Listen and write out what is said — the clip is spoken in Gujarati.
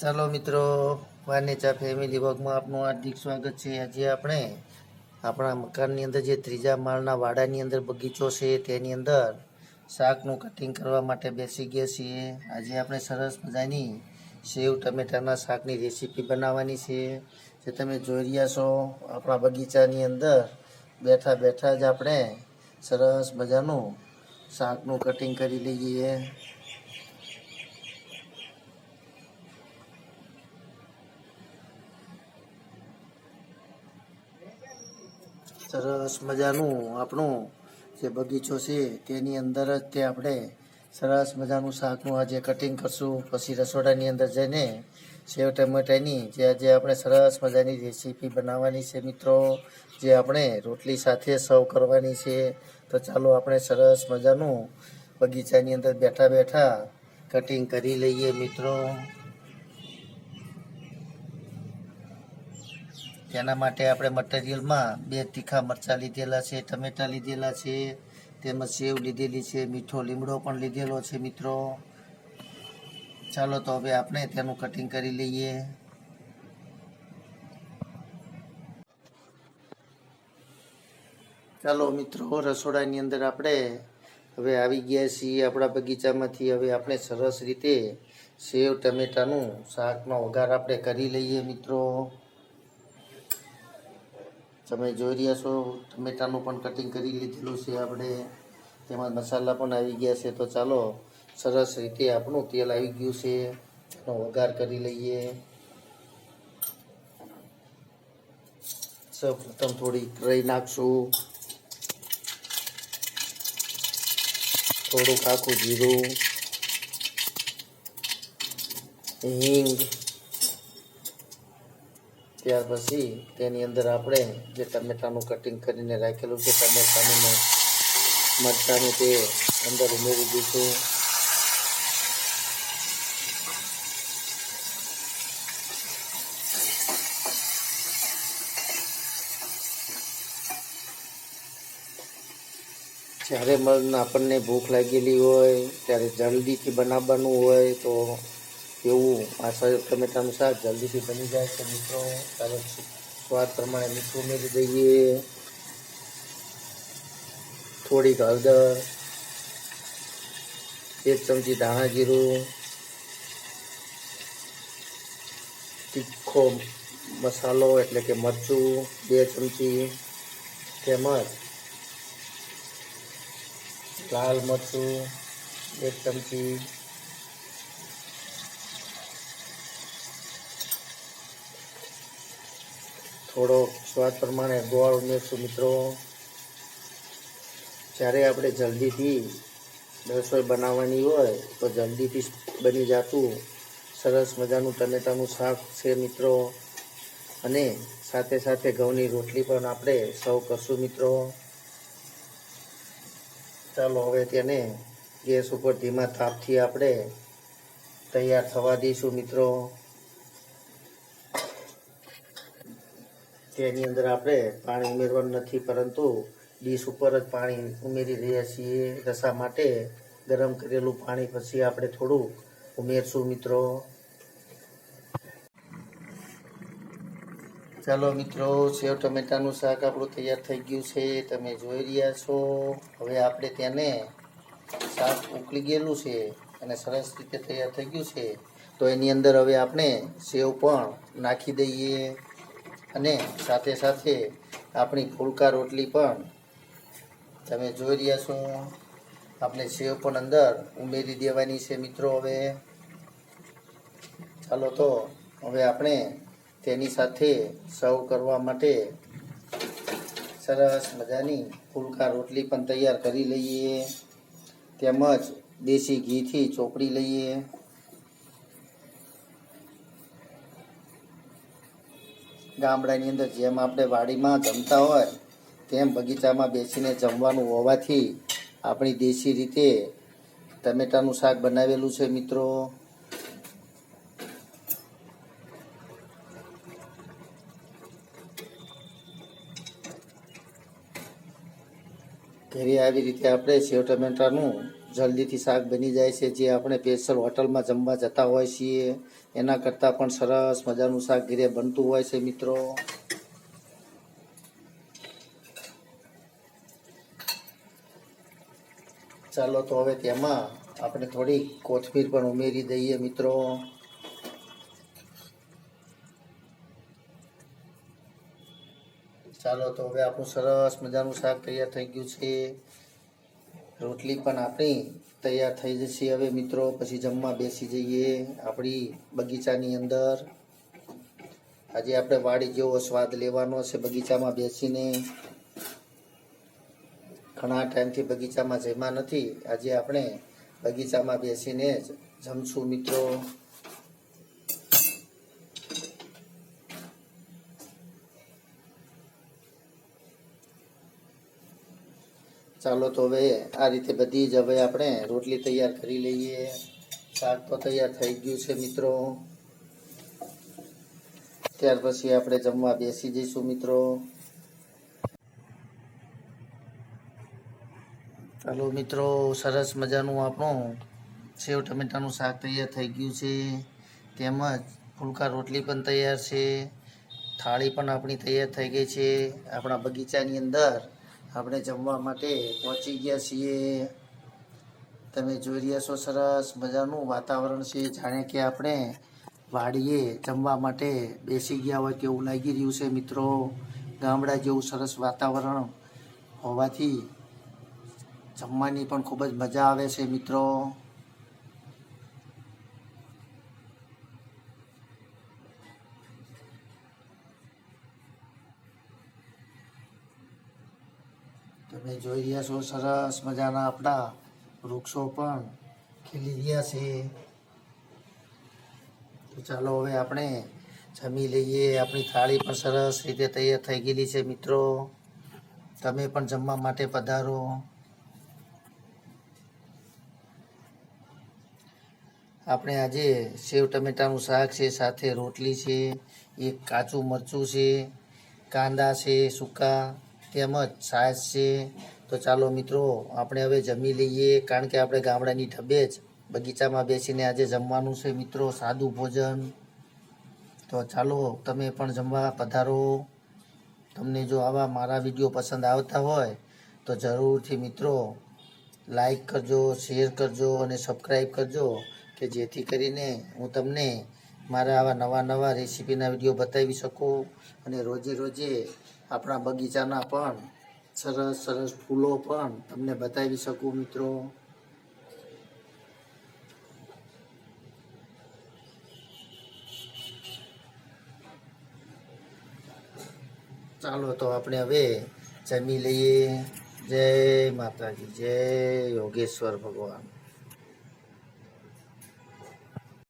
ચાલો મિત્રો, વાનેચા ફેમિલી વર્ગમાં આપનું હાર્દિક સ્વાગત છે. આજે આપણે આપણા મકાનની અંદર જે ત્રીજા માળના વાડાની અંદર બગીચો છે, તેની અંદર શાકનું કટિંગ કરવા માટે બેસી ગયા છીએ. આજે આપણે સરસ મજાની સેવ ટમેટાના શાકની રેસીપી બનાવવાની છે. જે તમે જોઈ રહ્યા છો, આપણા બગીચાની અંદર બેઠા બેઠા જ આપણે સરસ મજાનું શાકનું કટિંગ કરી લઈએ. સરસ મજાનું આપણું જે બગીચો છે, તેની અંદર જ તે આપણે સરસ મજાનું શાકનું આજે કટિંગ કરશું. પછી રસોડાની અંદર જઈને સેવ ટમેટાની જે આજે આપણે સરસ મજાની રેસીપી બનાવવાની છે મિત્રો, જે આપણે રોટલી સાથે સર્વ કરવાની છે. તો ચાલો આપણે સરસ મજાનું બગીચાની અંદર બેઠા બેઠા કટિંગ કરી લઈએ મિત્રો. તેના માટે આપણે મટીરિયલમાં બે તીખા મરચાં લીધેલા છે, ટમેટાં લીધેલા છે, તેમજ સેવ લીધેલી છે, મીઠો લીમડો પણ લીધેલો છે મિત્રો. ચાલો તો હવે આપણે તેનું કટિંગ કરી લઈએ. ચાલો મિત્રો, રસોડાની અંદર આપણે હવે આવી ગયા છીએ આપણા બગીચામાંથી. હવે આપણે સરસ રીતે સેવ, ટમેટાનું શાકનો વઘાર આપણે કરી લઈએ મિત્રો. તમે જોઈ રહ્યા છો, ટમેટાનું પણ કટિંગ કરી લીધેલું છે આપણે. તેમાં મસાલા પણ આવી ગયા છે. તો ચાલો, સરસ રીતે આપણું તેલ આવી ગયું છે. એનો વઘાર કરી લઈએ. સૌ પ્રથમ થોડી રહી નાખશું. થોડુંક આખું જીરું. હિંગ. ત્યાર પછી તેની અંદર આપણે જે ટમેટાનું કટિંગ કરીને રાખેલું છે, ટમેટાનું મરચાંનું તે અંદર ઉમેરી દઈશું જ્યારે આપણને ભૂખ લાગેલી હોય, ત્યારે જલ્દીથી બનાવવાનું હોય, તો એવું આ સ- ટમેટાનું શાક જલ્દીથી બની જાય છે મિત્રો. ચાલો સ્વાદ પ્રમાણે મીઠું ઉમેરી દઈએ. થોડીક હળદર, એક ચમચી ધાણા જીરું, તીખો મસાલો એટલે કે મરચું, બે ચમચી તેમજ લાલ મરચું, એક ચમચી થોડો સ્વાદ પ્રમાણે ગોળ ઉમેરશું મિત્રો. જ્યારે આપણે જલ્દીથી રસોઈ બનાવવાની હોય, તો જલ્દીથી બની જતું સરસ મજાનું ટમેટાનું શાક છે, મિત્રો. અને સાથે સાથે ઘઉંની રોટલી પણ આપણે સર્વ કરશું, મિત્રો. ચાલો, હવે તેને ગેસ ઉપર ધીમા તાપથી આપણે તૈયાર થવા દઈશું, મિત્રો. તેની અંદર આપણે પાણી ઉમેરવાનું નથી, પરંતુ ડીશ ઉપર જ પાણી ઉમેરી રહ્યા છીએ રસા માટે. ગરમ કરેલું પાણી પછી આપણે થોડું ઉમેરશું મિત્રો. ચાલો મિત્રો, સેવ ટમેટાનું શાક આપણું તૈયાર થઈ ગયું છે. તમે જોઈ રહ્યા છો. હવે આપણે તેને શાક ઉકળી ગયેલું છે અને સરસ રીતે તૈયાર થઈ ગયું છે. તો એની અંદર હવે આપણે સેવ પણ નાખી દઈએ. અને સાથે સાથે આપણી ફુલકા રોટલી પણ તમે જોઈ રહ્યા છો. આપણે સેવ પણ અંદર ઉમેરી દેવાની છે મિત્રો હવે. ચાલો તો હવે આપણે તેની સાથે સર્વ કરવા માટે સરસ મજાની ફુલકા રોટલી પણ તૈયાર કરી લઈએ. તેમજ દેશી ઘીથી ચોપડી લઈએ. ગામડાની અંદર જેમ આપણે વાડીમાં જમતા હોય, તેમ બગીચામાં બેસીને જમવાનું હોવાથી આપણી દેશી રીતે ટમેટાનું શાક બનાવેલું છે મિત્રો. ઘરે આવી રીતે આપણે સેવ ટમેટાનું જલ્દીથી શાક બની જાય છે. જે આપણે સ્પેશિયલ હોટલમાં જમવા જતા હોય છીએ, એના કરતાં પણ સરસ મજાનું શાક ઘરે બનતું હોય છે મિત્રો. ચાલો તો હવે તેમાં આપણે થોડી કોથમીર પણ ઉમેરી દઈએ મિત્રો. ચાલો તો હવે આપણું સરસ મજાનું શાક તૈયાર થઈ ગયું છે. રોટલી પણ આપણી તૈયાર થઈ જશે. હવે મિત્રો, પછી જમવા બેસી જઈએ આપણી બગીચાની અંદર. આજે આપણે વાડી જેવો સ્વાદ લેવાનો છે બગીચામાં બેસીને. ઘણા ટાઈમથી બગીચામાં જમ્યા નથી. આજે આપણે બગીચામાં બેસીને જ જમશું મિત્રો. ચાલો તો હવે આ રીતે બધી જ હવે આપણે રોટલી તૈયાર કરી લઈએ. શાક તો તૈયાર થઈ ગયું છે મિત્રો. ત્યાર પછી આપણે જમવા બેસી જઈશું મિત્રો. ચાલો મિત્રો, સરસ મજાનું આપણું સેવ ટમેટાનું શાક તૈયાર થઈ ગયું છે. તેમજ ફુલકા રોટલી પણ તૈયાર છે. થાળી પણ આપણી તૈયાર થઈ ગઈ છે. આપણા બગીચાની અંદર આપણે જમવા માટે પહોંચી ગયા છીએ. તમે જોઈ રહ્યા છો સરસ મજાનું વાતાવરણ છે. જાણે કે આપણે વાડીએ જમવા માટે બેસી ગયા હોય તેવું લાગી રહ્યું છે મિત્રો. ગામડા જેવું સરસ વાતાવરણ હોવાથી જમવાની પણ ખૂબ જ મજા આવે છે મિત્રો. તમે જોઈ રહ્યા છો, સરસ મજાના આપણા વૃક્ષો પણ ખીલી ગયા છે. તો ચાલો હવે આપણે જમી લઈએ. આપણી થાળી પણ સરસ રીતે તૈયાર થઈ ગયેલી છે, મિત્રો. તમે પણ જમવા માટે પધારો. આપણે આજે સેવ ટમેટાનું શાક છે, સાથે રોટલી છે, એક કાચું મરચું છે, કાંદા છે, સૂકા તેમજ છાશ છે. તો ચાલો મિત્રો, આપણે હવે જમી લઈએ, કારણ કે આપણે ગામડાની ઢબે જ બગીચામાં બેસીને આજે જમવાનું છે મિત્રો, સાદું ભોજન. તો ચાલો, તમે પણ જમવા પધારો. તમને જો આવા મારા વીડિયો પસંદ આવતા હોય, તો જરૂરથી મિત્રો, લાઈક કરજો, શેર કરજો અને સબસ્ક્રાઈબ કરજો, કે જેથી કરીને હું તમને મારા આવા નવા નવા રેસીપીના વીડિયો બતાવી શકું અને રોજે રોજે આપણા બગીચાના પણ સરસ સરસ ફૂલો પણ તમને બતાવી શકું મિત્રો. ચાલો તો આપણે હવે જમી લઈએ. જય માતાજી, જય યોગેશ્વર ભગવાન.